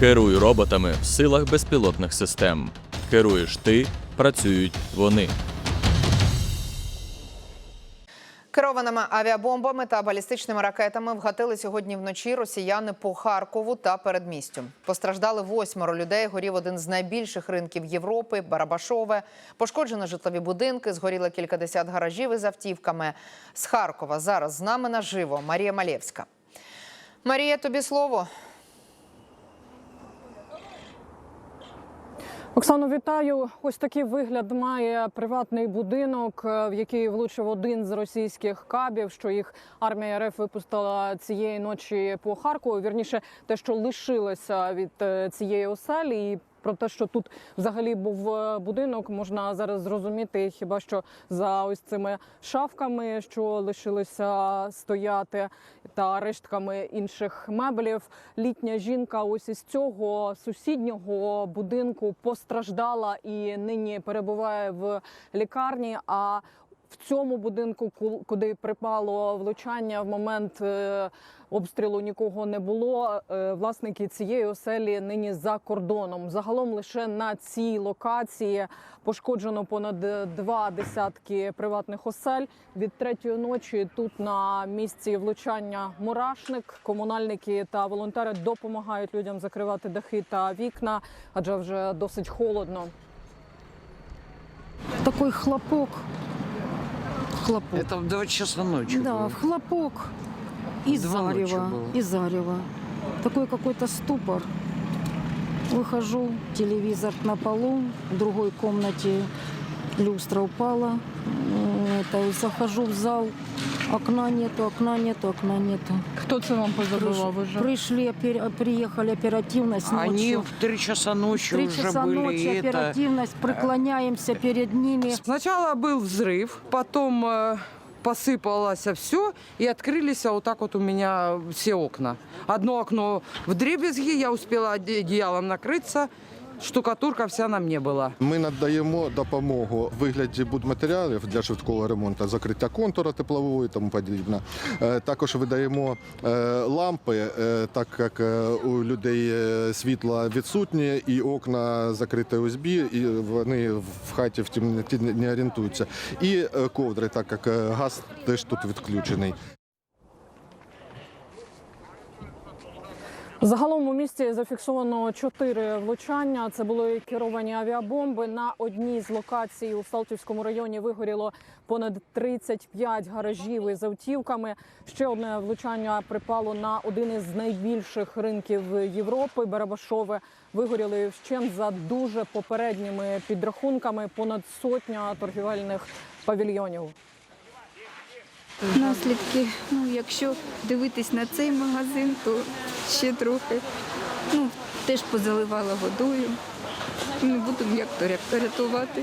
Керуй роботами в силах безпілотних систем. Керуєш ти, працюють вони. Керованими авіабомбами та балістичними ракетами вгатили сьогодні вночі росіяни по Харкову та передмістю. Постраждали восьмеро людей. Горів один з найбільших ринків Європи Барабашове. Пошкоджено житлові будинки, згоріло кількадесят гаражів із автівками. З Харкова зараз з нами наживо Марія Малєвська. Марія, тобі слово. Оксано, вітаю. Ось такий вигляд має приватний будинок, е, в який влучив один з російських кабів. Що їх армія РФ випустила цієї ночі по Харкову. Вірніше, те, що лишилося від е, цієї оселі, і про те, що тут взагалі був е, будинок, можна зараз зрозуміти хіба що за ось цими шафками, що лишилися стояти, та рештками інших меблів. Літня жінка ось із цього сусіднього будинку постраждала і нині перебуває в лікарні. А в цьому будинку, ку- куди припало влучання, в момент е, обстрілу нікого не було. Е, Власники цієї оселі нині за кордоном. Загалом лише на цій локації пошкоджено понад е, два десятки приватних осель. Від третьої ночі тут на місці влучання мурашник. Комунальники та волонтери допомагають людям закривати дахи та вікна, адже вже досить холодно. Такий хлопок Хлопок. Это в 2 часа ночи Да, было. в хлопок и Два ночи зарево, было. и зарево. Такой какой-то ступор. Выхожу, телевизор на полу, в другой комнате люстра упала. И захожу в зал, окна нету, окна нету, окна нету. Хто це вам позабивав уже? Пришли, опер- приехали оперативность Они ночью. в 3 часа ночи Три уже часа были. ночи и это... оперативность, преклоняемся перед ними. Сначала был взрыв, потом э, посыпалось все, и открылись вот так вот у меня все окна. Одно окно в дребезги, я успела оде- одеялом накрыться, штукатурка вся на мне была. Ми надаємо допомогу в вигляді будматеріалів для швидкого ремонту, закриття контура теплового і тому подібне. Е, Також видаємо е, лампи, е, так як у людей світла відсутнє і окна закриті ОСБ, і вони в хаті в темноті не орієнтуються. І ковдри, так як газ теж тут відключений. Загалом у місті зафіксовано чотири влучання. Це були керовані авіабомби. На одній з локацій у Салтівському районі вигоріло понад 35 гаражів із автівками. Ще одне влучання припало на один із найбільших ринків Європи. Барабашове вигоріли вщент за дуже попередніми підрахунками. Понад сотня торгівельних павільйонів. Наслідки, ну якщо дивитись на цей магазин, то ще трохи. Ну, теж позаливала водою. Не будемо як то рятувати,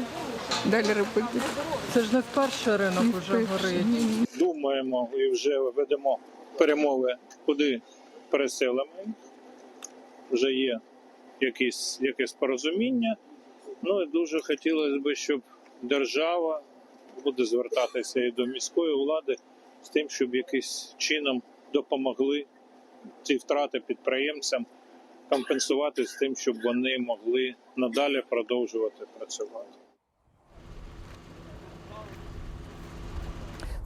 далі робити. Це ж не вперше ринок уже горить. Ні-ні. думаємо і вже ведемо перемови, куди переселимо. Вже є якісь, якесь порозуміння. Ну і дуже хотілося б, щоб держава буде звертатися і до міської влади з тим, щоб якийсь чином допомогли ці втрати підприємцям компенсувати з тим, щоб вони могли надалі продовжувати працювати.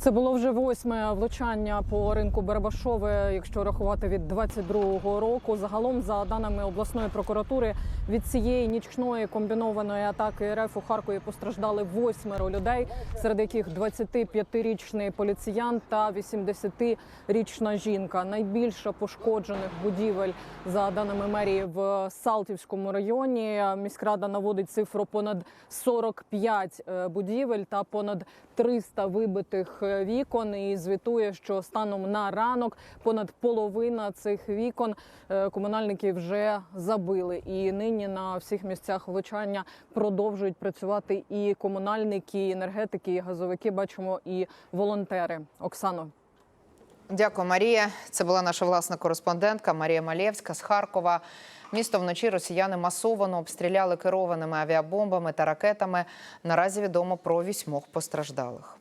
Це було вже восьме влучання по ринку Барабашове, якщо рахувати від 22-го року. Загалом, за даними обласної прокуратури, від цієї нічної комбінованої атаки РФ у Харкові постраждали восьмеро людей, серед яких 25-річний поліціян та 80-річна жінка. Найбільше пошкоджених будівель за даними мерії в Салтівському районі. Міськрада наводить цифру понад 45 е, будівель та понад 300 вибитих е, вікон. І звітує, що станом на ранок понад половина цих вікон е, комунальники вже забили. І нині на всіх місцях влучання продовжують працювати і комунальники, і енергетики, і газовики. Бачимо, і волонтери. Оксано. Дякую, Марія. Це була наша власна кореспондентка Марія Малєвська з Харкова. Місто вночі росіяни масово обстріляли керованими авіабомбами та ракетами. Наразі відомо про вісьмох постраждалих.